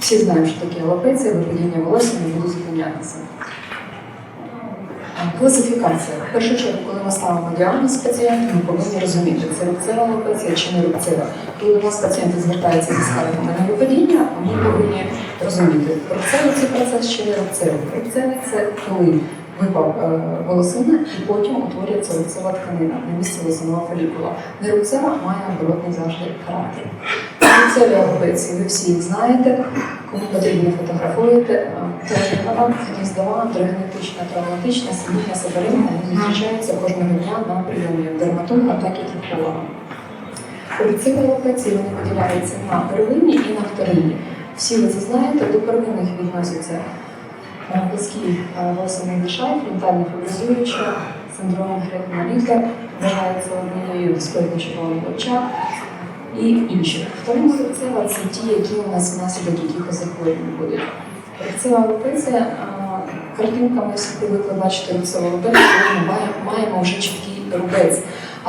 Всі знаємо, що таке алопеція, випадіння волосся, не буду зупинятися. Класифікація. В першу чергу, коли ми ставимо діагноз пацієнту, ми повинні розуміти, це рубцева алопеція чи не рубцева. Коли до нас пацієнти звертаються зі скаргами на випадіння, ми повинні розуміти, рубцевий це процес чи не рубцевий. Рубцевий це коли випав е, волосина і потім утворюється рубцева тканина на місці волосиного фолікула. Не рубцева має оборотний завжди характер. Рубцеві алопеції, ви всі їх знаєте. Кому потрібно фотографуєте, теорема, гніздова, драгнетична, травматична, сидіння сабаринна зустрічаються кожного дня на прийомі дерматолога, так і трихолога. Рецепти алопеції вони поділяються на первинні і на вторинні. Всі ви це знаєте, до первинних відносяться е, близький е, волосяний лишай, фронтально фібризуюча, синдром Грекмана Літа, вважається однією дисплейно червоного очах і інші. Вторинна рецева це ті, які у нас внаслідок якихось захворювань будуть. Рецева алопеція, а, картинка ми всі привикли бачити рецеву алопецію, коли ми маємо вже чіткий рубець.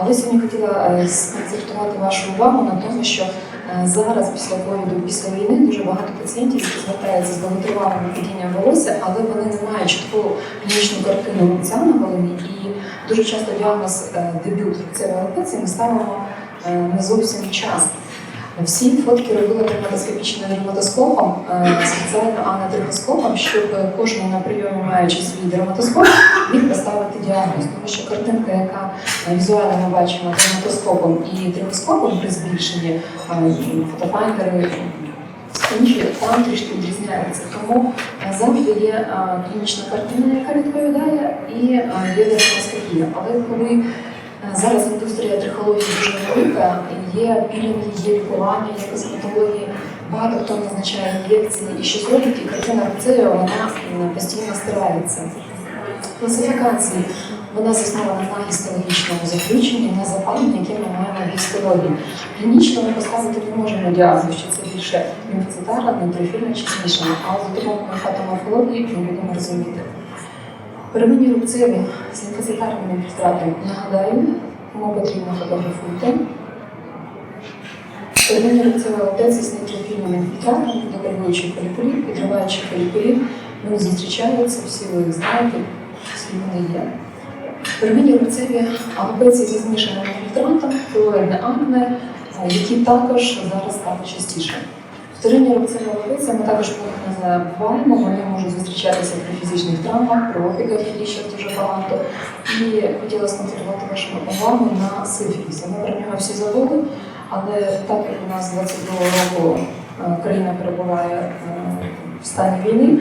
Але сьогодні хотіла сконцентрувати вашу увагу на тому, що е, зараз після ковіду, після війни дуже багато пацієнтів, звертаються з довготривалим падінням волосся, але вони не мають чітку клінічну картину лиця на голові. І дуже часто діагноз е, дебют алопеції ми ставимо е, не зовсім вчасно. Всі фотки робили дерматоскопічним дерматоскопом, е, спеціально а щоб кожен на прийомі, маючи свій дерматоскоп, міг поставити діагноз. Тому що картинка, яка е, візуально ми бачимо дерматоскопом і трихоскопом при збільшенні е, інші там трішки відрізняються. Тому завжди є клінічна картина, яка відповідає, і є дерматоскопія. Але коли зараз індустрія трихології дуже велика, є пілінги, є лікування, є косметології, багато хто назначає ін'єкції, і що зробить, і картина рецею, вона е, постійно стирається. Класифікації вона заснована на гістологічному заключенні, на запаленні, яке ми маємо в гістології. Клінічно ми поставити не можемо діагноз, що це більше лімфоцитарна, нейтрофільна чи змішана, але за допомогою фатоморфології ми будемо розуміти. Первинні рубцеві з лімфоцитарним інфільтратом нагадаю, кому потрібно фотографуйте. Первинні рубцеві алопеції з нейтрофільним інфільтратом, докорюючи фолікулів, підриваючи фолікулів, вони зустрічаються, всі ви їх знаєте, всі вони є. Первинні рубцеві алопеції зі змішаним інфільтрантом, флуоїдне акне, які також зараз стали частіше. Вторинні рубцеві алопеції ми також про них не забуваємо, вони можуть зустрічатися при фізичних травмах, при опіках, які ще дуже багато. І хотіла сконцентрувати вашу увагу на сифілісі. Ми про нього всі забули, але так як у нас з 22 року е, країна перебуває е, в стані війни,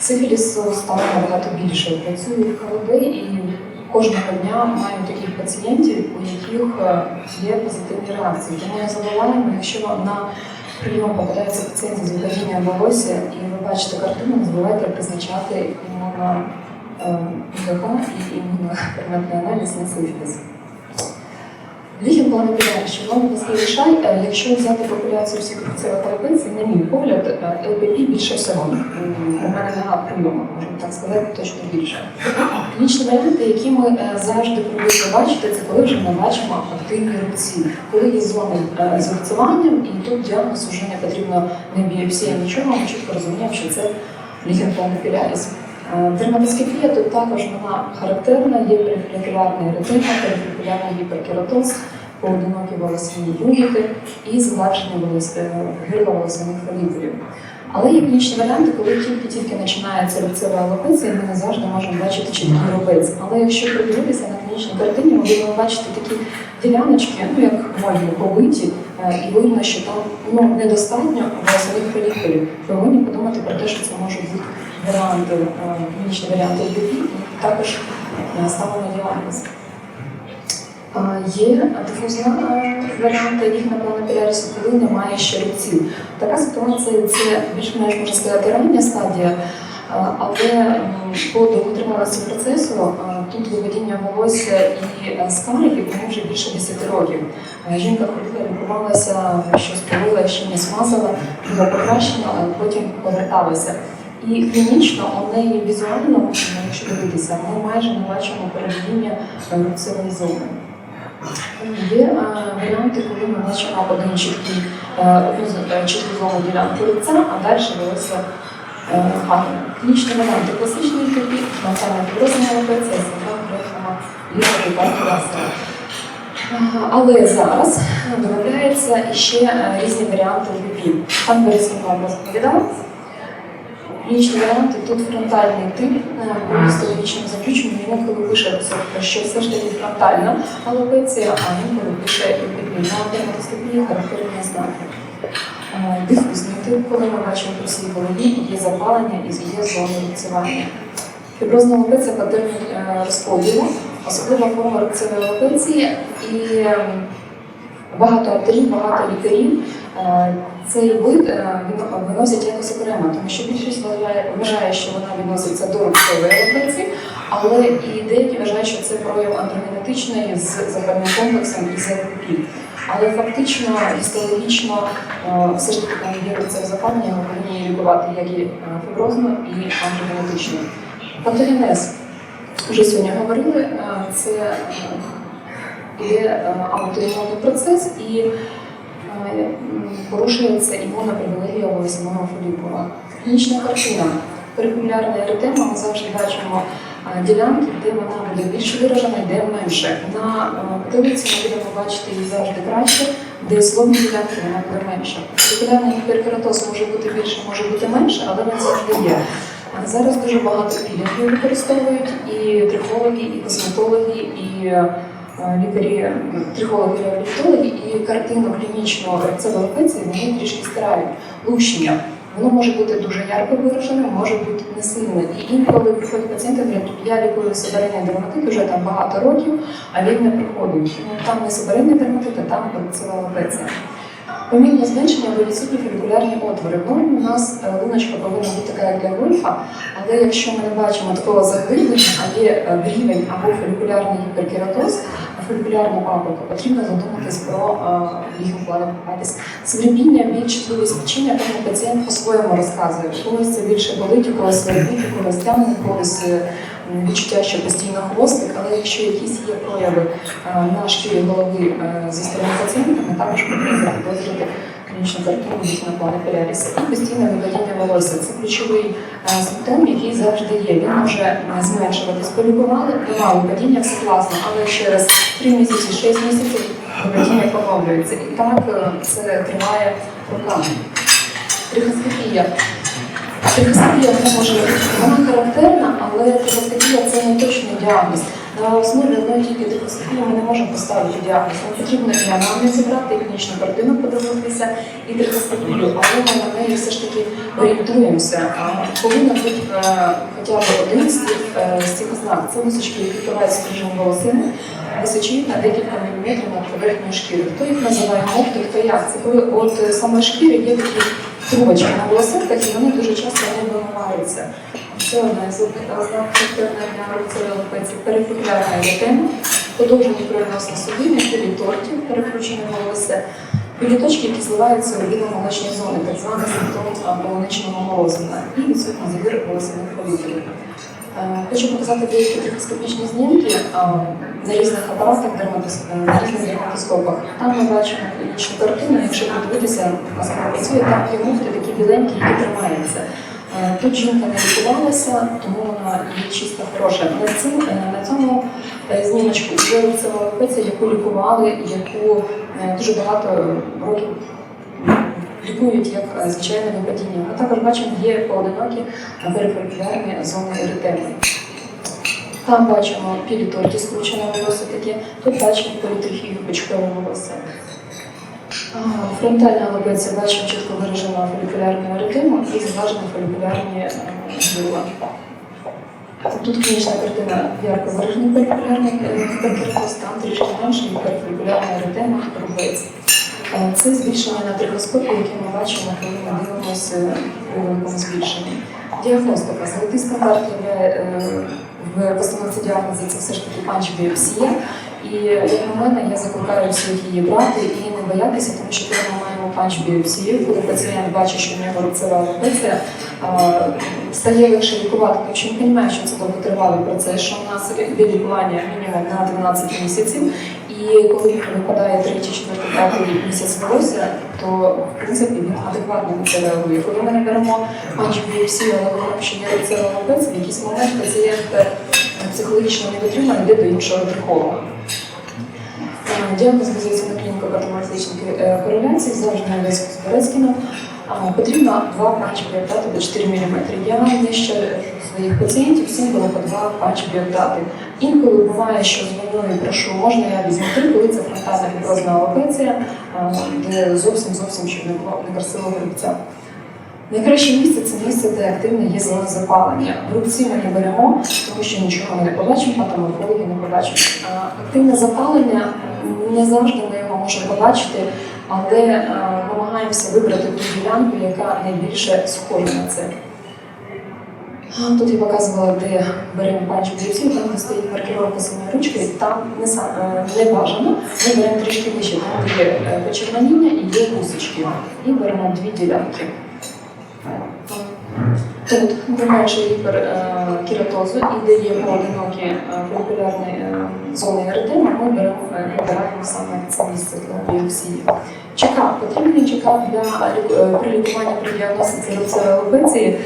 сифілісу стало набагато більше. Працюють холоди і кожного дня маю таких пацієнтів, у яких е, є позитивні реакції. Тому не забуваємо, якщо на прийом попадається пацієнт з випадінням волосся, і ви бачите картину, не забувайте призначати імуно е, ІГК і імунопігментний аналіз на сифіліс. Ліхін планопіляр, червоний плоский лишай, е, якщо взяти популяцію всіх алопецій, на мій погляд, е, ЛПП більше всього. У мене нога прийому, можна так сказати, точно більше. Клінічні варіанти, які ми е, завжди привикли бачити, це коли вже ми бачимо активні рубці, коли є зони е, з рубцюванням, і тут діагноз вже не потрібно не біопсія, нічого, ми чітко розуміємо, що це лігенпланопіляріс. Дерматоскопія тут також вона характерна, є перифлікулярний ретина, перифлікулярний гіперкератоз, поодинокі волосяні юніти і згладження волос... е, гирла волосяних фолікулів. Але є клінічні варіанти, коли тільки-тільки починається рубцева алопеція, ми не завжди можемо бачити чіткий рубець. Але якщо придивитися на клінічній картині, ми будемо бачити такі діляночки, ну як модні, побиті, е, і видно, що там ну, недостатньо волосяних фолікулів. Повинні подумати про те, що це можуть бути варіанти, е, клінічні варіанти і також ставимо діагноз. А, Є дифузна е, варіанти їх на планопілярісу, коли немає ще рубців. Така ситуація це більш-менш можна сказати рання стадія, е, але по довготрималості процесу е, тут виведіння волосся і скаргів вони вже більше 10 років. Жінка ходила, лікувалася, що сповила, ще не смазала, було покращення, але потім поверталася. І клінічно у неї візуально, якщо дивитися, ми майже не бачимо переведення рубцевої зони. Є е, варіанти, коли ми бачимо один чіткий, е, е, чітку ділянку лиця, а далі е, гарне. Клінічні варіанти класичної терапії, фронтальна фіброзна локація, синдром лікарі ласера. Але зараз додається іще е, різні варіанти ліпів. Пан Борисов вам розповідав. Клінічні варіанти тут фронтальний тип е, по гістологічному заключенню. Йому коли що все ж таки фронтальна алопеція, а він коли пише епідемія дерматоскопії характерні знаки. Е, Дифузний тип, коли ми бачимо по всій голові, є запалення і є зони рубцювання. Фіброзна алопеція патерні розподілу, особлива форма рубцевої алопеції і ем, багато авторів, багато лікарів е, цей вид е, виносять якось окремо, тому що більшість вважає, що вона відноситься до рубцевої алопеції, але і деякі вважають, що це прояв андрогенетичної з запальним комплексом і ЗЛП. Але фактично, гістологічно, е, все ж таки там є рецепт запалення, повинні лікувати як і е, фіброзно, і андрогенетично. Патогенез. Вже сьогодні говорили, це є аутоімунний процес і порушується імунна привілегія волосяного фолікула. Клінічна картина. Перикулярна еритема ми завжди бачимо е, ділянки, де вона буде більш виражена, де менше. На е, потилиці ми будемо бачити її завжди краще, де слобні ділянки вона буде менша. Перикулярний гіперкератоз може бути більше, може бути менше, але не завжди є. Зараз дуже багато пілінгів використовують і трихологи, і косметологи, і е, лікарі, м, трихологи, реабілітологи, і картину клінічного рецептології вони трішки стирають. Лущення. Воно може бути дуже ярко виражене, може бути не сильне. І інколи приходять пацієнти, говорять, я лікую сибирення дерматит вже там багато років, а він не приходить. Ну, там не сибирення дерматит, а там це алопеція. Помітно зменшення або відсутні фолікулярні отвори. В нормі у нас е, луночка повинна бути така, як для гольфа, але якщо ми не бачимо такого заглиблення, а є е, грівень або фолікулярний гіперкератоз, фолікулярна папулка, потрібно задуматись про е, їх вкладатись. Свербіння, біль, чутливість печіння, кожен пацієнт по-своєму розказує. Когось це більше болить, у когось у когось тягне, когось відчуття, що постійно хвостик, але якщо якісь є прояви е, на шкірі голови е, зі сторони пацієнта, ми також потрібно підозрювати клінічну картину дійсно періалісу. І постійне випадіння волосся. Це ключовий е, симптом, який завжди є. Він може зменшуватись. Полікували, нема випадіння, все класно, але через 3 місяці, 6 місяців випадіння поновлюється. І так це триває роками. Трихоскопія. Трихоскопія вона може вона характерна, але трихоскопія це не точний діагноз. На основі одної тільки трихоскопії ми не можемо поставити діагноз. Нам потрібно і аналіз зібрати, і клінічну картину подивитися, і трихоскопію, але ми на неї все ж таки орієнтуємося. А Повинно бути е, хоча б один з цих, е, з ознак. Це височки, які впливають стрижень волосини, височить на декілька міліметрів над поверхнею шкіри. Хто їх називає мокти, хто як? Це коли от е, саме шкіри є такі трубочки на волосинках, і вони дуже часто не вимиваються. Це одна із ознак характерної для руцевої алопеції. Перифокулярна еритема, подовжені кровоносні судини, пілітортів, перекручене волосся, піліточки, які зливаються у біломолочні зони, так званий симптом молочного морозива, і відсутній забір волосяних фолікулів. Е, Хочу показати деякі трихоскопічні знімки е, на різних апаратах, е, на різних дерматоскопах. Там ми бачимо клінічну картину, якщо подивитися, наскільки працює, там є муфти такі біленькі, які тримаються. Тут жінка не лікувалася, тому вона є чисто хороша. На, е, на цьому знімочку вже це алопеція, яку лікували, яку дуже багато років лікують як е, звичайне випадіння. Ми також бачимо, є поодинокі периферикулярні зони еритеми. Там бачимо піліторті скручене волосся таке, тут бачимо політрифію пучкове волосся. А, Фронтальна лобеція бачимо чітко виражену фолікулярну еритему і зважені фолікулярні е. Тут клінічна картина ярко виражений фолікулярний гіперкератоз, там трішки менше гіперфолікулярна еритема, рубець. Це збільшення на трихоскопі, яке ми бачимо, коли ми дивимося великому збільшенні. Діагностика. Золотий стандарт є е, в постановці діагнозу це все ж таки панч-біопсія. І як на мене, я закликаю всіх її брати і не боятися, тому що коли ми маємо панч-біопсію, коли пацієнт бачить, що в нього рубцева алопеція, стає легше лікувати, тому що він розуміє, що це довготривалий процес, що у нас лікування мінімум на 12 місяців, і коли випадає третій, четвертий, п'ятий місяць волосся, то в принципі він адекватно на це реагує. Коли ми не беремо панч біопсію, але говоримо, що є рецептор лапець, в якийсь момент пацієнт е, психологічно не дотриманий, йде до іншого трихолога. Е, Діагноз базується на клініко-патоморфічній е, кореляції, завжди на зв'язку з Березкіном. А, Потрібно два панчі біоптати до 4 мм. Я нижче своїх пацієнтів всім було по два панчі біоптати. Інколи буває, що дзвоню і прошу, можна я візьму три, коли це фронтальна фіброзна алопеція, а, де зовсім зовсім щоб не було некрасивого грибця. Найкраще місце це місце, де активне є зона запалення. Рубці ми не беремо, тому що нічого ми не побачимо, патоморфологи не побачать. А, Активне запалення не завжди ми його можемо побачити, але е, намагаємося вибрати ту ділянку, яка найбільше схожа на це. Тут я показувала, де беремо пачку біопсію, там де стоїть маркировка синьої ручки, там не, е, не бажано. Ми беремо трішки вище, там є е, почервоніння і є кусочки. І беремо дві ділянки. Де менше гіперкератозу і де є поодинокі е, фолікулярні е, зони еритему, ми беремо е, вибираємо саме це місце для біопсії. Чекап. Потрібний чекап для е, при лікуванні при діагностиці? Е,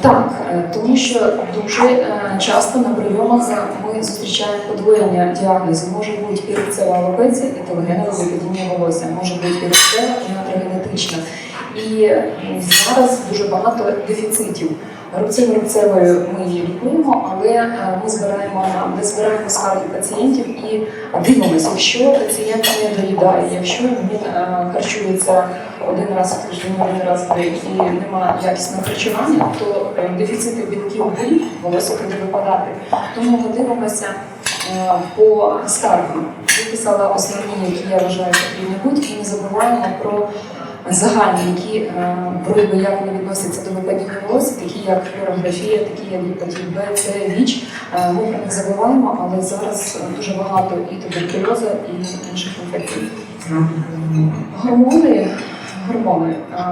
Так, е, тому що дуже е, часто на прийомах е, ми зустрічаємо подвоєння діагнозів. Може бути і рецептора алопеція, і телегенове випадіння волосся, може бути і рецептора, і натрогенетична. І е, зараз дуже багато дефіцитів. Рубцево-рубцевою ми її лікуємо, але е, ми збираємо ми збираємо скарги пацієнтів і дивимося, якщо пацієнт не доїдає, якщо він е, харчується один раз в тиждень, один раз в день і немає якісного харчування, то е, дефіцити білків будуть, волосся буде випадати. Тому ми дивимося е, по скаргам. Виписала основні, які я вважаю потрібні бути, і не забуваємо про загальні, які е, прояви, як вони відносяться до випадіння волосся, такі як флюорографія, такі як гепатит Б, С, ВІЧ. Е, Ми про них забуваємо, але зараз е, дуже багато і туберкульозу, і інших інфекцій. Гормони, гормони е,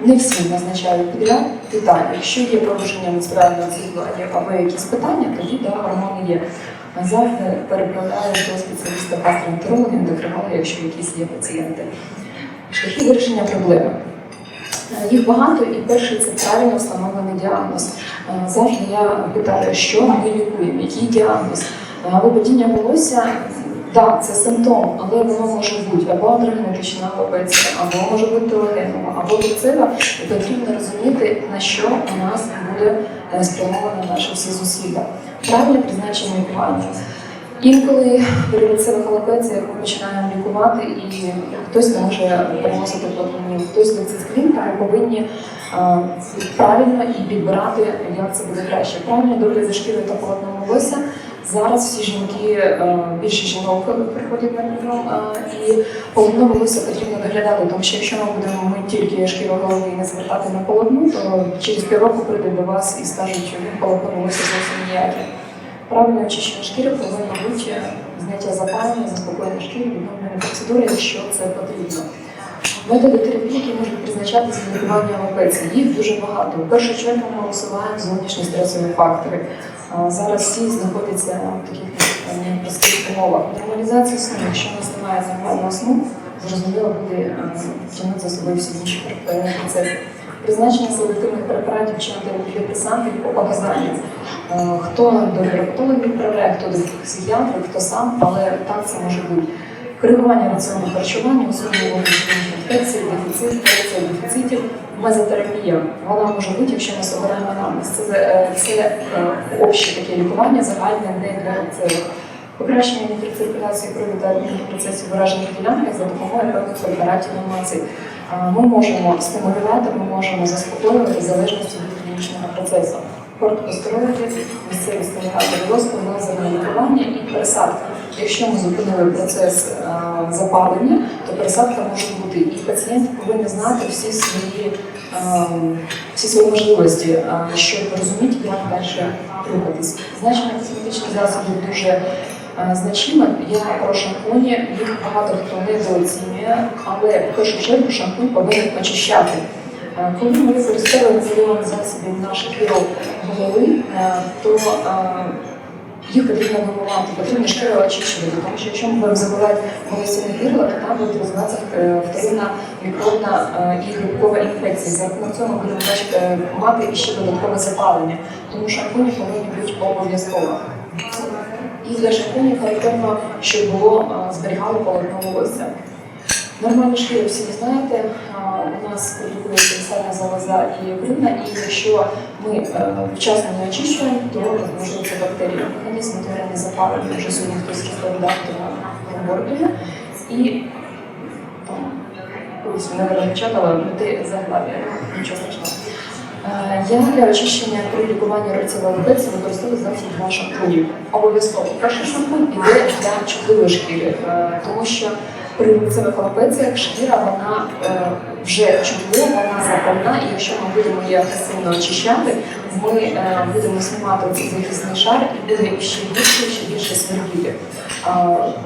не всі назначають підряд деталі. Якщо є порушення менструального цикла або якісь питання, тоді да, гормони є. Завжди переправляю до спеціаліста гастроентеролога, ендокринолога, якщо якісь є пацієнти. Шляхи вирішення проблеми. Е, Їх багато, і перший це правильно встановлений діагноз. Е, Завжди я питаю, що ми лікуємо, який діагноз. Е, Випадіння волосся, так, це симптом, але воно може бути або андрогенетична алопеція, або може бути телегенова, або рецева, і потрібно розуміти, на що у нас буде е, спрямовано наші всі зусилля. Правильне призначення лікування. Інколи при лицевих алопеціях ми починаємо лікувати, і хтось не може переносити платунів, хтось лецисклін, ми повинні е, правильно і підбирати, як це буде краще. Правильно догляд за шкірою та полотном волосся. Зараз всі жінки, більше жінок приходять на прийом, і полотно волосся потрібно доглядати, тому що якщо ми будемо ми тільки шкіру голови не звертати на полотно, то через півроку прийдуть до вас і скажуть, що полотно волосся зовсім ніяке. Правильне очищення шкіри повинно бути зняття запалення, заспокоєння шкіри, відновлення процедури, якщо це потрібно. Методи терапії, які можуть призначатися для лікування алопеції, їх дуже багато. В першу чергу ми усуваємо зовнішні стресові фактори. Зараз всі знаходяться в таких е, непростих умовах. Нормалізація сну, якщо у нас немає нормального сну, зрозуміло буде е, тягнути за собою всі інші е, процеси. Призначення селективних препаратів чи антидепресантів по показанням. Е, Хто до дерматологів відправляє, хто до психіатрів, хто сам, але так це може бути. Коригування раціону харчування, особливо інфекцій, дефіцит, корекція дефіцитів, мезотерапія. Вона може бути, якщо ми собираємо анамнез. Це, е, це е, обще таке лікування, загальне не для рецепту. Покращення та обмінних процесів виражених ділянках за допомогою певних препаратів інформації. Ми можемо стимулювати, ми можемо заспокоювати в залежності від клінічного процесу. Кортикостероїди, місцеві стимулятори росту, лазерне лікування і пересадка. Якщо ми зупинили процес е, запалення, то пересадка може бути. І пацієнт повинен знати всі свої, е, всі свої можливості, е, щоб розуміти, як далі рухатись. Значення косметичних засобів дуже е, значиме. Я про шампуні, їх багато хто не недооцінює, але в першу чергу шампунь повинен очищати. Е, Коли ми використовуємо зелених засобів наших вірок голови, е, то їх потрібно вимивати, потрібно шкіру очищувати, тому що якщо ми будемо забивати волосяне гирло, то там буде розвиватися вторинна мікробна і грибкова інфекція. За рахунок цього будемо мати ще додаткове запалення, тому шампуні повинні бути обов'язково. І для шампунів характерно, щоб було зберігало полотно волосся. Нормальні шкіри всі ви знаєте, у нас продукується сальна залоза і грибна, і якщо ми е, вчасно не очищуємо, то розмножуються бактерії. Механізм утворення запалення вже сьогодні хтось розповідав, тому говорить. І там колись мене перепечатала, ти заглав'я, нічого страшного. Е, Я для очищення при лікуванні інфекції використовую завжди два шампуні. Обов'язково. Перший шампунь іде для чутливої шкіри, е, тому що при лицевих алопеціях шкіра вона е, вже чутлива, вона запальна, і якщо ми будемо її агресивно очищати, ми е, будемо знімати цей захисний шар і буде ще більше, ще більше свербіти.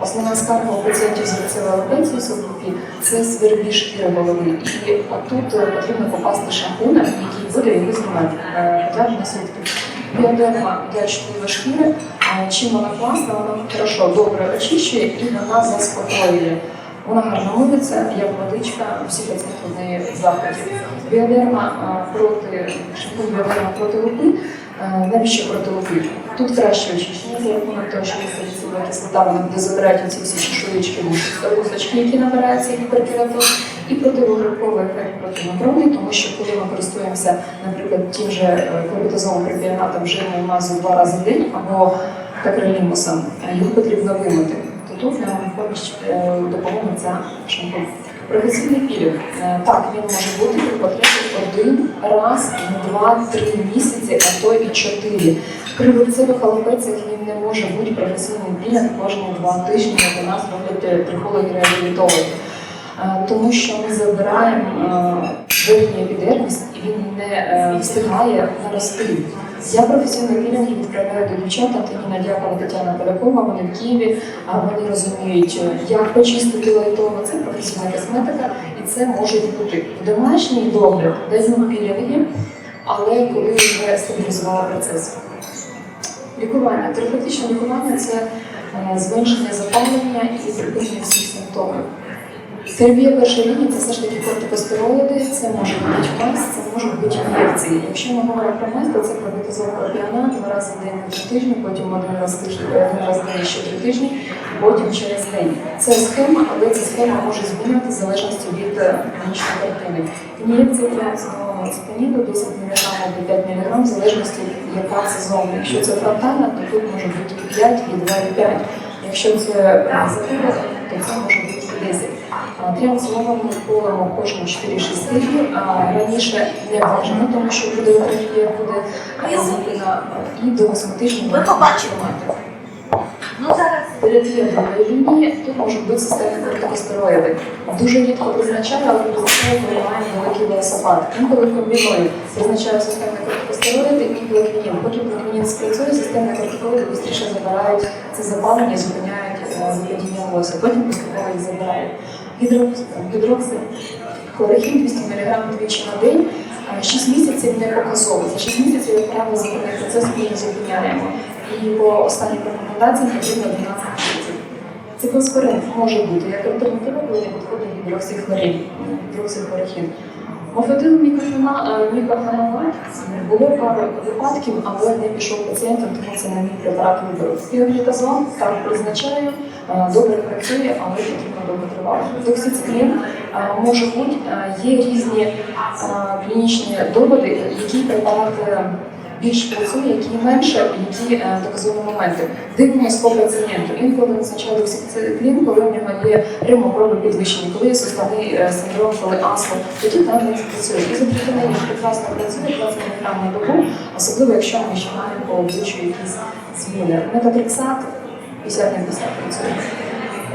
Основна скарга у пацієнтів з алопецією СОПІ – це свербі шкіри голови. І отут е, потрібно попасти шампунем, який буде його знімати е, на сутки. Біодерма для чутливої шкіри, чим вона класна, вона хорошо, добре очищує і вона заспокоює. Вона гарно мовиться, як водичка, всі пацієнти в неї в захваті. Біодерма е, проти шампунь біодерма проти лупи. Е, Навіщо проти лупи? Тут краще очищення за рахунок того, що є кислота, вона буде забирати ці всі чешуєчки, лусочки, які набираються гіперкератоз, і противогрибковий ефект протимікробний, тому що коли ми користуємося, наприклад, тим же е, клопітозолом препіонатом жирною мазою два рази в день або какролімусом, е, його потрібно вимити. В поміч е, допоможе шампунь. Професійний пілінг. Е, Так, він може бути при потребі один раз в два-три місяці, а то і чотири. При лицевих алопеціях він не може бути професійним пілінг кожні два тижні, як у нас роблять. Е, Тому що ми забираємо верхній епідерміс, і він не встигає нарости. Я професійний пілінг відправляю до дівчат, Антоніна Дякова, Тетяна Полякова, вони в Києві, а вони розуміють, як почистити лайтово, це професійна косметика, і це може бути домашній догляд, даю пілінги, але коли вже стабілізувала процес. Лікування. Терапевтичне лікування це е, зменшення запалення і припинення всіх симптомів. Терапія першої лінії це все ж таки кортикостероїди, це може бути мазь, це можуть бути ін'єкції. Якщо ми говоримо про мазь, то це пробітозол пропіонат два рази в день три тижні, потім один раз тиждень, один раз в день ще три тижні, потім через день. Це схема, але ця схема може змінювати в залежності від е, клінічної картини. Ін'єкція тріацинованого цитаніду 10 мг або 5 мг, в залежності яка це зона. Якщо це фронтальна, то тут може бути і 5, і 2, і 5. Якщо це е, то це може бути 10. Трьом словом ми колемо кожні 4-6 тижнів. А Раніше не бажано, тому що буде терапія, буде е, і до 8 тижнів. Ви побачимо. Ну зараз другої лінії тут можуть бути системні кортикостероїди. Дуже рідко призначаю, але призначаю, коли маємо великий велосипад. Інколи комбіную. Призначаю системні кортикостероїди і блоквінін. Поки блоквінін спрацює, системні кортикоїди швидше забирають це запалення, зупиняють е, волосся. Потім поступово їх забирають. Гідрокс- Гідроксид, хлорохін 200 двічі на день. А 6 місяців не показово. За 6 місяців, як правило, запальний процес ми не зупиняємо. І по останнім рекомендаціям потрібно 12 місяців. Циклоспорин може бути як альтернатива, коли не підходить гідроксихлорін, гідроксихлорохін. Мофетил мікрофенолат було пару випадків, але не пішов пацієнтам, тому це не мій препарат вибору. Спіоглітазон так призначаю, е, добре працює, але потрібно довготривало. Доксициклін е, може бути, е, є різні е, клінічні доводи, які препарати більш працює, які менше, які е, доказові моменти. Дивимося по пацієнту. Інколи назначає доксициклін, коли в нього є ремопроби підвищені, коли є суставний е, синдром, коли астма, тоді там не працює. Ізопропінин прекрасно працює 20 мг на добу, особливо якщо ми ще маємо по обличчю якісь зміни. Метатрексат 50 на 50 працює.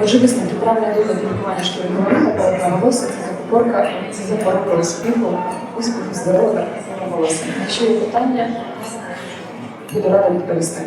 Отже, висновки правильне догляд лікування шкіряного та волосся це закупорка, це запорка успіху, успіху здоров'я волосся. Якщо є питання, буду рада відповісти.